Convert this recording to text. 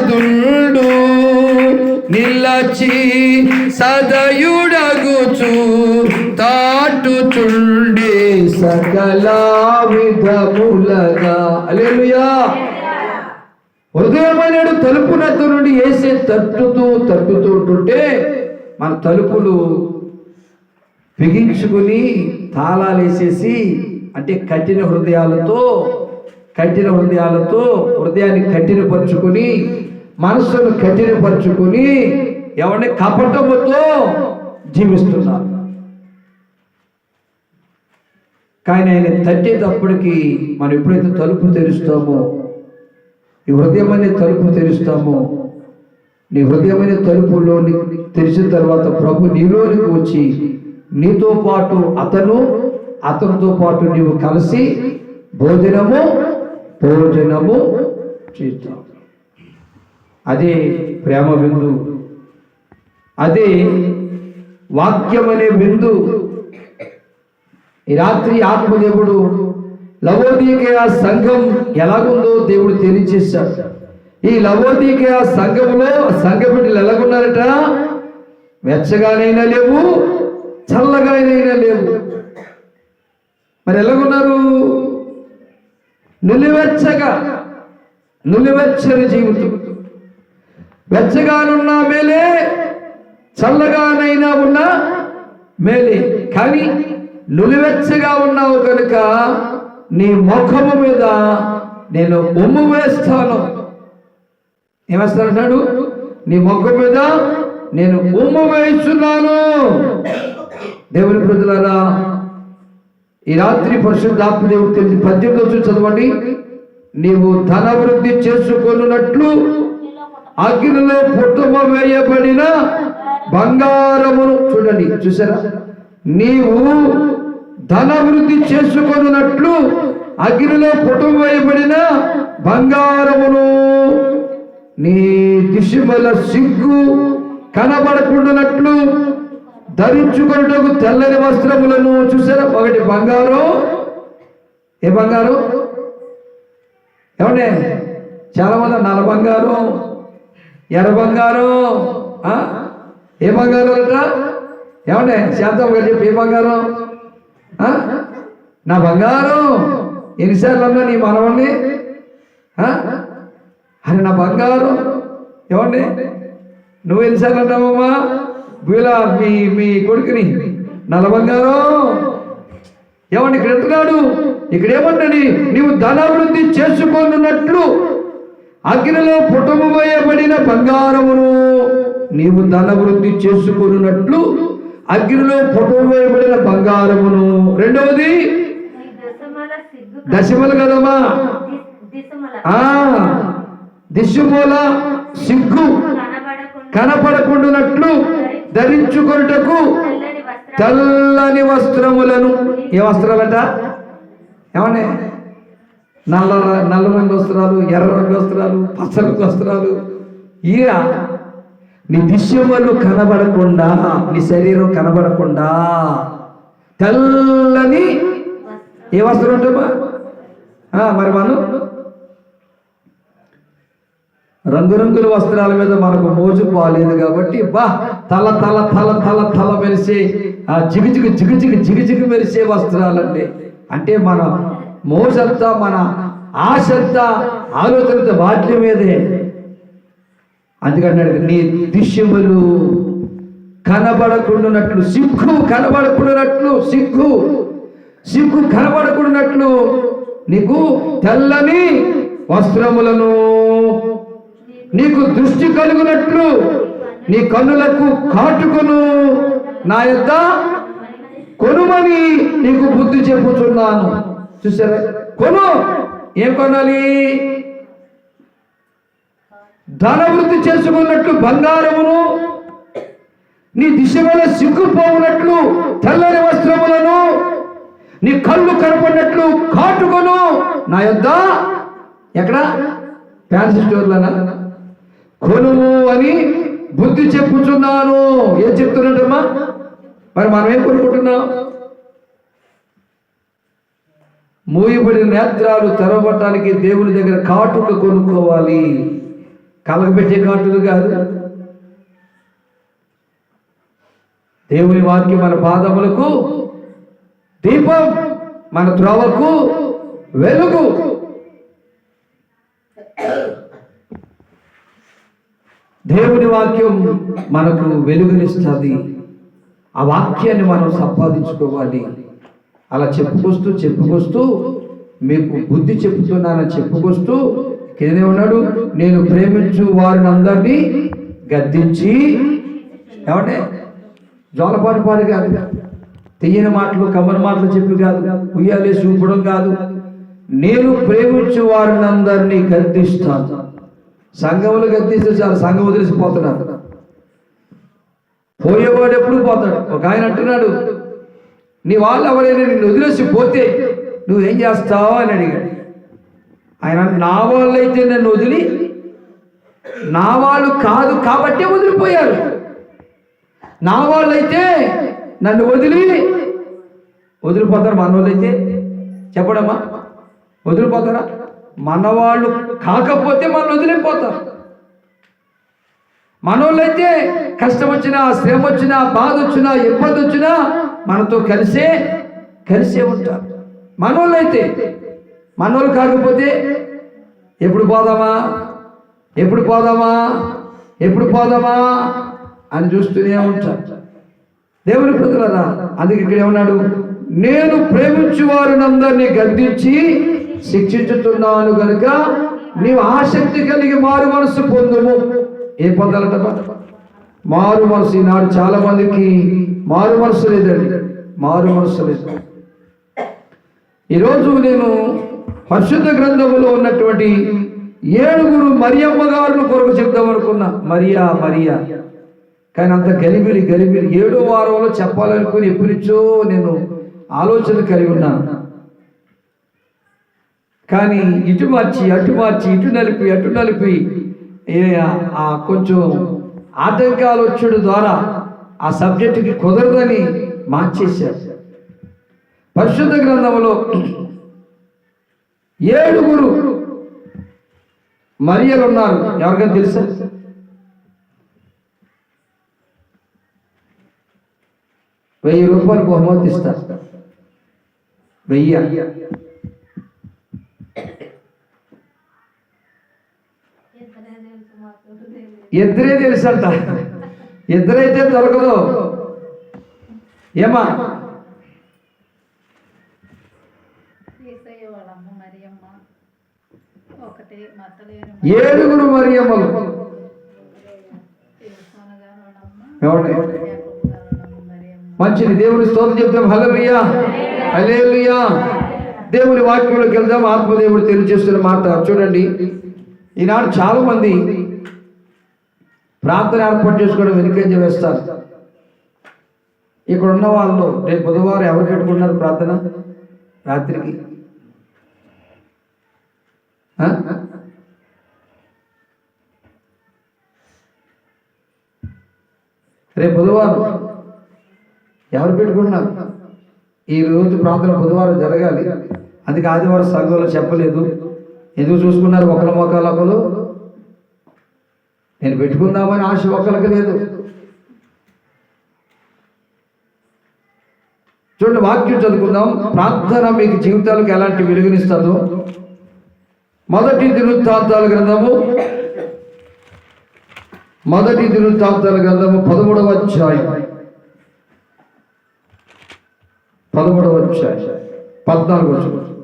నాదుండు నిలచి సదయుడగుచు తాటుచుండే సకల విధములగా. అలేలుయా తలుపు నద్దు నుండి వేసే తట్టుతూ తట్టుతూ ఉంటుంటే మన తలుపులు బిగించుకుని తాళాలు వేసేసి అంటే కఠిన హృదయాలతో కఠిన హృదయాలతో హృదయాన్ని కఠినపరుచుకుని మనసును కఠినపరుచుకుని ఎవరిని కపటముతో జీవిస్తున్నారు. కానీ ఆయన తట్టేటప్పటికి మనం ఎప్పుడైతే తలుపు తెరుస్తామో ఈ హృదయమనే తలుపు తెరుస్తామో నీ హృదయం అనే తలుపులో తెరిచిన తర్వాత ప్రభు నీలోనికి వచ్చి నీతో పాటు అతను అతనితో పాటు నీవు కలిసి భోజనము భోజనము చేస్తావు అదే ప్రేమ బిందు అదే వాక్యం అనే బిందు ఈ రాత్రి ఆత్మదేవుడు లవోదీకయ సంఘం ఎలాగుందో దేవుడు తెలియచేశాడు. ఈ లవోదీకయ సంఘములో సంఘ బిడ్డలు ఎలాగున్నారట? వెచ్చగానైనా లేవు చల్లగానైనా లేవు. మరి ఎలాగున్నారు? నులివెచ్చగా నులివెచ్చని జీవితం. వెచ్చగానున్నా మేలే చల్లగానైనా ఉన్నా మేలే. కానీ నులివెచ్చగా ఉన్నావు కనుక నీ ముఖము మీద నేను ఉమ్ము వేస్తాను. ఏమేస్తానంటాడు నీ ముఖం మీద నేను ఉమ్ము వేస్తున్నాను. దేవుని ప్రజలారా ఈ రాత్రి పరిశుద్ధాత్మ దేవుడు తెలిసి పద్దెనిమిది చదవండి. నీవు ధనవృద్ధి చేసుకొనున్నట్లు అగ్నిలో పుట్టుమ వేయబడిన బంగారమును చూడండి చూసారా? నీవు ధనవృద్ధి చేసుకొనున్నట్లు అగ్నిలో పుట్టుమ వేయబడిన బంగారమును నీ దిశమల సిగ్గు కనబడకుండానట్లు ధరించుకొనుటకు తెల్లని వస్త్రములను చూసారా? ఒకటి బంగారం. ఏ బంగారం? ఏమండే? చాలా మంది నల్ల బంగారం. ఎర్ర బంగారం? ఏ బంగారం అట? శాంతం గారు చెప్పి ఏ బంగారం? నా బంగారం? ఎన్నిసార్లు అన్నా నీ మనవండి అరే నా బంగారం? ఏమండి? నువ్వు ఎన్నిసార్లు అంటావమ్మా వీళ్ళ మీ మీ కొడుకుని. నల్ల బంగారం? ఏమండి ఇక్కడ ఎత్తున్నాడు ఇక్కడ నీవు ధనాభివృద్ధి చేసుకొనున్నట్లు అగ్నిలో పుటము వేయబడిన బంగారమును నీవు ధనవృద్ధి చేసుకొనున్నట్లు అగ్నిలో పుటము వేయబడిన బంగారమును. రెండవది దశమల కదమ్మా. ఆ దిశమూల సిగ్గు కనపడకుండానట్లు ధరించుకొనుటకు తెల్లని వస్త్రం తెల్లని వస్త్రములను. ఏ వస్త్రాలట? ఏమండి? నల్ల నల్ల రంగు వస్త్రాలు ఎర్ర రంగు వస్త్రాలు పచ్చ రంగు వస్త్రాలు. ఇక నీ దిశ్యములు కనబడకుండా నీ శరీరం కనబడకుండా తెల్లని ఏ వస్త్రం ఉంటమ్మా మరి మనం. రంగురంగుల వస్త్రాల మీద మనకు మోజు పోలేదు కాబట్టి బా తల తల తల తల తల మెరిసే ఆ జిగుజిగు జిగుజిగు జిగుజిగు మెరిసే వస్త్రాలండి. అంటే మనం మోసంతా మన ఆశంతా ఆలోచనతో వాటి మీదే. అందుకన్నాడు నీ దిశ్యములు కనబడకుండానట్లు సిగ్గు కనబడకుండానట్లు సిగ్గు సిగ్గు కనబడకుండానట్లు నీకు తెల్లని వస్త్రములను నీకు దృష్టి కలుగునట్లు నీ కన్నులకు కాటుకొను నా యొక్క కొనుమని నీకు బుద్ధి చెప్పుచున్నాను. చూసారా? కొను! ఏం కొనాలి? ధనవృద్ధి చేసుకున్నట్లు బంగారమును నీ దిశ వల్ల సిగ్గుపోవునట్లు తెల్లని వస్త్రములను నీ కళ్ళు కనపడినట్లు కాటుకొను నా యొద్ద ఎక్కడ? ఫ్యాన్సీ స్టోర్లనా? కొనుము అని బుద్ధి చెప్పుచున్నాను. ఏం చెప్తున్నట్టమ్మా మరి మనం ఏం కొనుక్కుంటున్నాం? మూయబడిన నేత్రాలు తెరవటానికి దేవుని దగ్గర కాటులు కొనుక్కోవాలి. కలగబెట్టే కాటులు కాదు. దేవుని వాక్యం మన పాదములకు దీపం మన త్రోవకు వెలుగు. దేవుని వాక్యం మనకు వెలుగునిస్తుంది. ఆ వాక్యాన్ని మనం సంపాదించుకోవాలి. అలా చెప్పుకొస్తూ చెప్పుకొస్తూ మీకు బుద్ధి చెప్తున్నానని చెప్పుకొస్తూ కిందే ఉన్నాడు. నేను ప్రేమించు వారిని అందరినీ గద్దించి ఏమంటే జోలపాటు పాడు కాదు తీయని మాటలు కమ్మని మాటలు చెప్పి కాదు ఉయ్యాలే చూపడం కాదు. నేను ప్రేమించు వారిని అందరినీ గద్దిస్తాను. సంఘములు గద్దిస్తే చాలు సంఘం వదిలిసిపోతున్నారు పోయేవాడు ఎప్పుడు పోతాడు? ఒక ఆయన అంటున్నాడు నీ వాళ్ళు ఎవరైనా నిన్ను వదిలేసి పోతే నువ్వేం చేస్తావా అని అడిగాడు. ఆయన నా వాళ్ళు అయితే నన్ను వదిలి నా వాళ్ళు కాదు కాబట్టే వదిలిపోయారు. నా వాళ్ళైతే నన్ను వదిలి వదిలిపోతారు మన వాళ్ళైతే? చెప్పడమ్మా. వదిలిపోతారా? మన వాళ్ళు కాకపోతే మనం వదిలిపోతారు. మనోళ్ళైతే కష్టం వచ్చినా శ్రమ వచ్చినా బాధ వచ్చినా ఇబ్బంది వచ్చినా మనతో కలిసే కలిసే ఉంటారు. మనోళ్ళైతే మనోళ్ళు కాకపోతే ఎప్పుడు పోదామా? ఎప్పుడు పోదామా? ఎప్పుడు పోదామా? అని చూస్తూనే ఉంటారు. దేవుని ప్రజలరా అందుకే ఇక్కడ ఏమన్నాడు? నేను ప్రేమించు వారిని అందరినీ గద్దించి శిక్షించుతున్నాను కనుక నీవు ఆసక్తి కలిగి మారు మనసు పొందుము. ఏ పొందాలట? మారు మనసు ఈనాడు చాలా మందికి మారు మనసు లేదండి. మారు మనసు లేదు. ఈరోజు నేను పరిశుద్ధ గ్రంథములో ఉన్నటువంటి ఏడుగురు మరియమ్మ గారుల కొరకు చెప్దాం అనుకున్నా. మరియా మరియా. కానీ అంత గలిబిలి గలిబిలి. ఏడో వారంలో చెప్పాలనుకుని ఎప్పుడిచ్చో నేను ఆలోచన కలిగి ఉన్నాను కానీ ఇటు మార్చి అటు మార్చి ఇటు నలిపి అటు నలిపి కొంచెం ఆటంకాలు వచ్చడం ద్వారా ఆ సబ్జెక్టుకి కుదరదని మార్చేశారు. పరిశుద్ధ గ్రంథంలో ఏడుగురు మరియలు ఉన్నారు. ఎవరికైనా తెలుసా? వెయ్యి రూపాయలు బహుమతి ఇస్తారు వెయ్యి. ఇద్దరే తెలుసంట. ఇద్దరైతే దొరకదు. ఏమా? ఏడుగురు మరియమ్మలు తెలుసుకొని గారు వాళ్ళ అమ్మ ఎవరి యాకోబు గారు వాళ్ళ అమ్మ మరియమ్మ. మంచిది. దేవుని స్తోత్రం చెప్తాం. హల్లెలూయా. హల్లెలూయా. దేవుని వాక్యంలోకి వెళ్దాం. ఆత్మదేవుడు తెలియజేస్తున్న మాట. చూడండి. ఈనాడు చాలా మంది ప్రార్థన ఏర్పాటు చేసుకోవడం వెనుకంజ వేస్తారు. ఇక్కడ ఉన్న వాళ్ళు రేపు బుధవారం ఎవరు పెట్టుకుంటున్నారు ప్రార్థన? రాత్రికి. రేపు బుధవారం ఎవరు పెట్టుకున్నారు ఈ రోజు ప్రార్థన బుధవారం జరగాలి. అందుకే ఆదివారం సంఘంలో చెప్పలేదు. ఎందుకు చూసుకున్నారు? ఒకరి మొక్కలు ఒకరు నేను పెట్టుకుందామని ఆశ ఒక్కరికి లేదు. చూడండి వాక్యం చదువుకుందాం. ప్రార్థన మీకు జీవితాలకు ఎలాంటి వెలుగునిస్తుందో. మొదటి దినవృత్తాంతాల గ్రంథము. మొదటి దినవృత్తాంతాల గ్రంథము పదమూడవ అధ్యాయం. పదమూడవ అధ్యాయం. పద్నాలుగు వచ్చిన